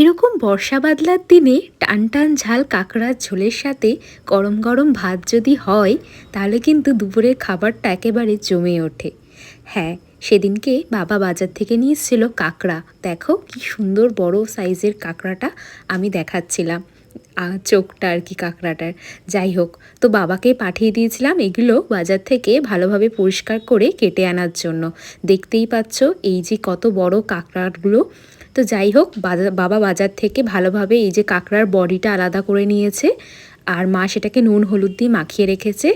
এরকম বর্ষা বাদলার দিনে টান টান ঝাল কাঁকড়ার ঝোলের সাথে গরম গরম ভাত যদি হয়, তাহলে কিন্তু দুপুরের খাবারটা একেবারে জমে ওঠে। হ্যাঁ সেদিনকে বাবা বাজার থেকে নিয়ে কাঁকড়া। দেখো কি সুন্দর বড় সাইজের কাঁকড়াটা আমি দেখাচ্ছিলাম। চোখটা আর কি কাঁকড়াটার। যাই হোক, তো বাবাকে পাঠিয়ে দিয়েছিলাম এগুলো বাজার থেকে ভালোভাবে পরিষ্কার করে কেটে আনার জন্য। দেখতেই পাচ্ছ এই যে কত বড় কাঁকড়াগুলো। তো যাই হোক বাবা বাজার থেকে ভালোভাবে এই যে কাঁকড়ার বডিটা আলাদা করে নিয়েছে। আর মা সেটাকে নুন, হলুদ দিয়ে মাখিয়ে রেখেছে।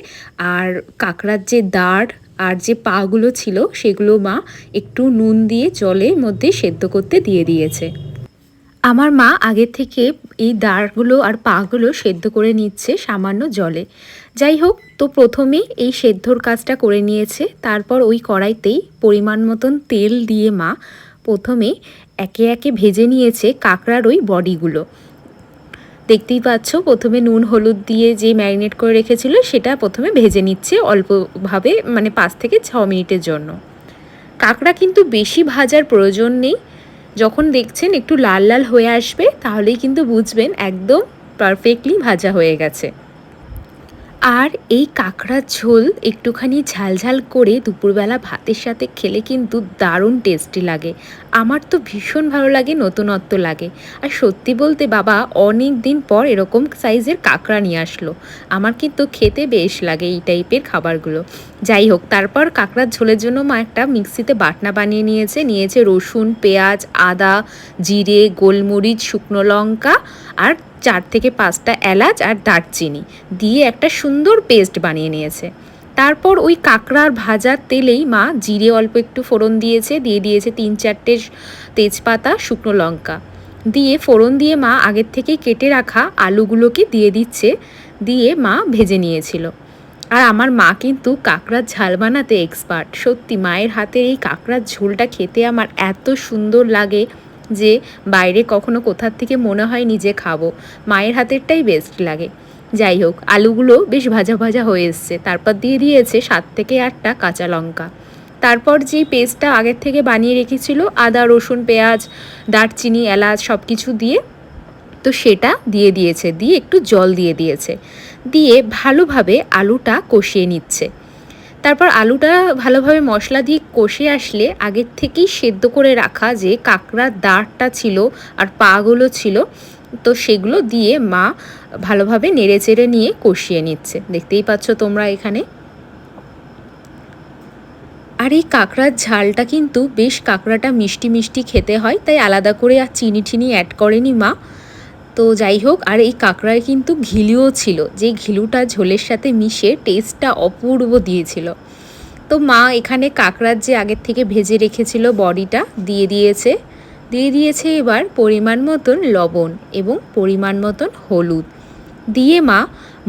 আর কাঁকড়ার যে দাঁড় আর যে পাগুলো ছিল, সেগুলো মা একটু নুন দিয়ে জলের মধ্যে সেদ্ধ করতে দিয়ে দিয়েছে। আমার মা আগে থেকে এই দাঁড়গুলো আর পাগুলো সেদ্ধ করে নিচ্ছে সামান্য জলে। যাই হোক, তো প্রথমে এই সেদ্ধর কাজটা করে নিয়েছে। তারপর ওই কড়াইতেই পরিমাণ মতন তেল দিয়ে মা প্রথমে একে একে ভেজে নিয়েছে কাঁকড়ার ওই বডিগুলো। দেখতেই পাচ্ছ, প্রথমে নুন, হলুদ দিয়ে যে ম্যারিনেট করে রেখেছিল, সেটা প্রথমে ভেজে নিচ্ছে অল্পভাবে মানে পাঁচ থেকে ছ মিনিটের জন্য। কাঁকড়া কিন্তু বেশি ভাজার প্রয়োজন নেই। যখন দেখছেন একটু লাল লাল হয়ে আসবে, তাহলেই কিন্তু বুঝবেন একদম পারফেক্টলি ভাজা হয়ে গেছে। আর এই কাঁকড়ার ঝোল একটুখানি ঝালঝাল করে দুপুরবেলা ভাতের সাথে খেলে কিন্তু দারুণ টেস্টি লাগে। আমার তো ভীষণ ভালো লাগে, নতুনত্ব লাগে। আর সত্যি বলতে বাবা, অনেক দিন পর এরকম সাইজের কাঁকড়া নিয়ে আসলো। আমার কিন্তু খেতে বেশ লাগে এই টাইপের খাবারগুলো। যাই হোক, তারপর কাঁকড়ার ঝোলের জন্য মা একটা মিক্সিতে বাটনা বানিয়ে নিয়েছে। নিয়েছে রসুন, পেঁয়াজ, আদা, জিরে, গোলমরিচ, শুকনো লঙ্কা আর চার থেকে পাঁচটা এলাচ আর দারচিনি দিয়ে একটা সুন্দর পেস্ট বানিয়ে নিয়েছে। তারপর ওই কাঁকড়ার ভাজার তেলেই মা জিরে অল্প একটু ফোড়ন দিয়েছে, দিয়ে দিয়েছে তিন চারটে তেজপাতা, শুকনো লঙ্কা। দিয়ে ফোড়ন দিয়ে মা আগের থেকেই কেটে রাখা আলুগুলোকে দিয়ে দিচ্ছে, দিয়ে মা ভেজে নিয়েছিল। আর আমার মা কিন্তু কাঁকড়ার ঝাল বানাতে এক্সপার্ট সত্যি মায়ের হাতের এই কাঁকড়ার ঝোলটা খেতে আমার এত সুন্দর লাগে। যে বাইরে কখনো কোথার থেকে মনে হয় নিজে খাব। মায়ের হাতেরটাই বেস্ট লাগে। যাই হোক, আলুগুলো বেশ ভাজা ভাজা হয়ে এসছে। তারপর দিয়ে দিয়েছে সাত থেকে আটটা কাঁচা লঙ্কা। তারপর যে পেস্টটা আগের থেকে বানিয়ে রেখেছিল, আদা, রসুন, পেঁয়াজ, দারচিনি, এলাচ সব কিছু দিয়ে, তো সেটা দিয়ে দিয়েছে। দিয়ে একটু জল দিয়ে দিয়েছে। দিয়ে ভালোভাবে আলুটা কষিয়ে নিচ্ছে। তারপর আলুটা ভালোভাবে মশলা দিয়ে কষে আসলে আগের থেকেই সেদ্ধ করে রাখা যে কাঁকড়ার দাঁড়টা ছিল আর পাগুলো ছিল, তো সেগুলো দিয়ে মা ভালোভাবে নেড়ে চেড়ে নিয়ে কষিয়ে নিচ্ছে। দেখতেই পাচ্ছ তোমরা এখানে। আর এই কাঁকড়ার ঝালটা কিন্তু বেশ কাঁকড়াটা মিষ্টি মিষ্টি খেতে হয়, তাই আলাদা করে আর চিনি ঠিনি অ্যাড করেনি মা। তো যাই হোক, আর এই কাঁকড়ায় কিন্তু ঘিলুও ছিল। যে ঘিলুটা ঝোলের সাথে মিশে টেস্টটা অপূর্ব দিয়েছিল। তো মা এখানে কাঁকড়ার যে আগের থেকে ভেজে রেখেছিল বডিটা দিয়ে দিয়েছে। দিয়ে দিয়েছে এবার পরিমাণ মতন লবণ এবং পরিমাণ মতন হলুদ। দিয়ে মা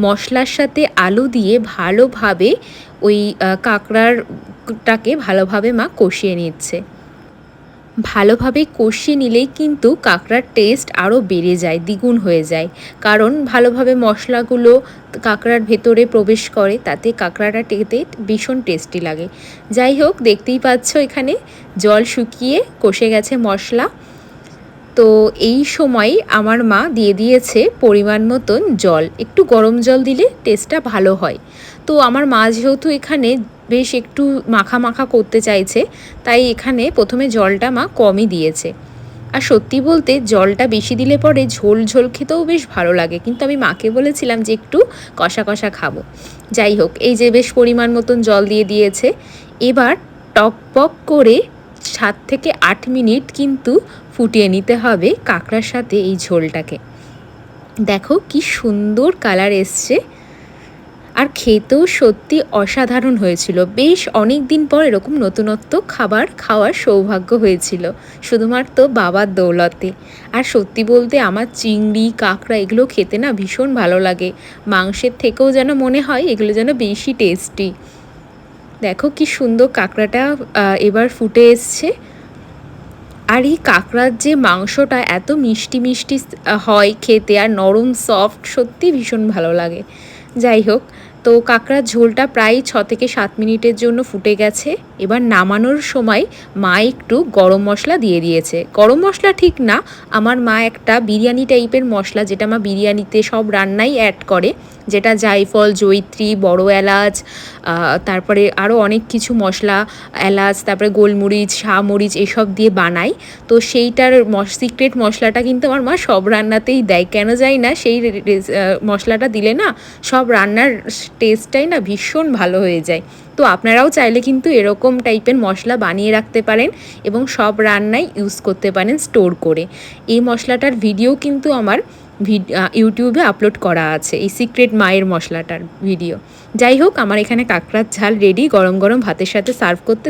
মশলার সাথে আলু দিয়ে ভালোভাবে ওই কাঁকড়ারটাকে ভালোভাবে মা কষিয়ে নিচ্ছে। ভালোভাবে কষিয়ে নিলেই কিন্তু কাঁকড়ার টেস্ট আরও বেড়ে যায়, দ্বিগুণ হয়ে যায়। কারণ ভালোভাবে মশলাগুলো কাঁকড়ার ভেতরে প্রবেশ করে, তাতে কাঁকড়াটা টেতে ভীষণ টেস্টি লাগে। যাই হোক, দেখতেই পাচ্ছ এখানে জল শুকিয়ে কষে গেছে মশলা। তো এই সময় আমার মা দিয়ে দিয়েছে পরিমাণ মতন জল। একটু গরম জল দিলে টেস্টটা ভালো হয়। তো আমার মা যেহেতু এখানে বেশ একটু মাখা মাখা করতে চাইছে, তাই এখানে প্রথমে জলটা মা কমই দিয়েছে। আর সত্যি বলতে জলটা বেশি দিলে পরে ঝোল ঝোল খেতেও বেশ ভালো লাগে। কিন্তু আমি মাকে বলেছিলাম যে একটু কষা কষা খাব। যাই হোক, এই যে বেশ পরিমাণ মতন জল দিয়ে দিয়েছে। এবার টক পক করে সাত থেকে আট মিনিট কিন্তু ফুটিয়ে নিতে হবে কাঁকড়ার সাথে এই ঝোলটাকে। দেখো কি সুন্দর কালার এসছে। আর খেতেও সত্যি অসাধারণ হয়েছিল। বেশ অনেক দিন পর এরকম নতুনত্ব খাবার খাওয়ার সৌভাগ্য হয়েছিল, শুধুমাত্র বাবার দৌলতে। আর সত্যি বলতে আমার চিংড়ি, কাঁকড়া এগুলো খেতে না ভীষণ ভালো লাগে। মাংসের থেকেও যেন মনে হয় এগুলো যেন বেশি টেস্টি। দেখো কি সুন্দর কাঁকড়াটা এবার ফুটে এসছে। আর এই কাঁকড়ার যে মাংসটা এত মিষ্টি মিষ্টি হয় খেতে আর নরম সফট সত্যি ভীষণ ভালো লাগে। যাই হোক, তো কাঁকড়ার ঝোলটা প্রায় ছ থেকে সাত মিনিটের জন্য ফুটে গেছে। এবার নামানোর সময় মা একটু গরম মশলা দিয়ে দিয়েছে। গরম মশলা ঠিক না, আমার মা একটা বিরিয়ানি টাইপের মশলা, যেটা মা বিরিয়ানিতে সব রান্নাই অ্যাড করে। যেটা জায়ফল, জৈত্রী, বড় এলাচ তারপরে আরও অনেক কিছু মশলা, এলাচ, তারপরে গোলমরিচ, শাহমরিচ এসব দিয়ে বানাই। তো সেইটার সিক্রেট মশলাটা কিন্তু আমার মা সব রান্নাতেই দেয়। কেন যাই না সেই মশলাটা দিলে না সব রান্নার টেস্টটাই না ভীষণ ভালো হয়ে যায়। তো আপনারাও চাইলে কিন্তু এরকম টাইপের মশলা বানিয়ে রাখতে পারেন এবং সব রান্নায় ইউজ করতে পারেন স্টোর করে। এই মশলাটার ভিডিও কিন্তু আমার ইউটিউবে আপলোড করা আছে এই সিক্রেট মায়ের মশলাটার ভিডিও। যাই হোক, আমার এখানে কাঁকড়ার ঝাল রেডি গরম গরম ভাতের সাথে সার্ভ করতে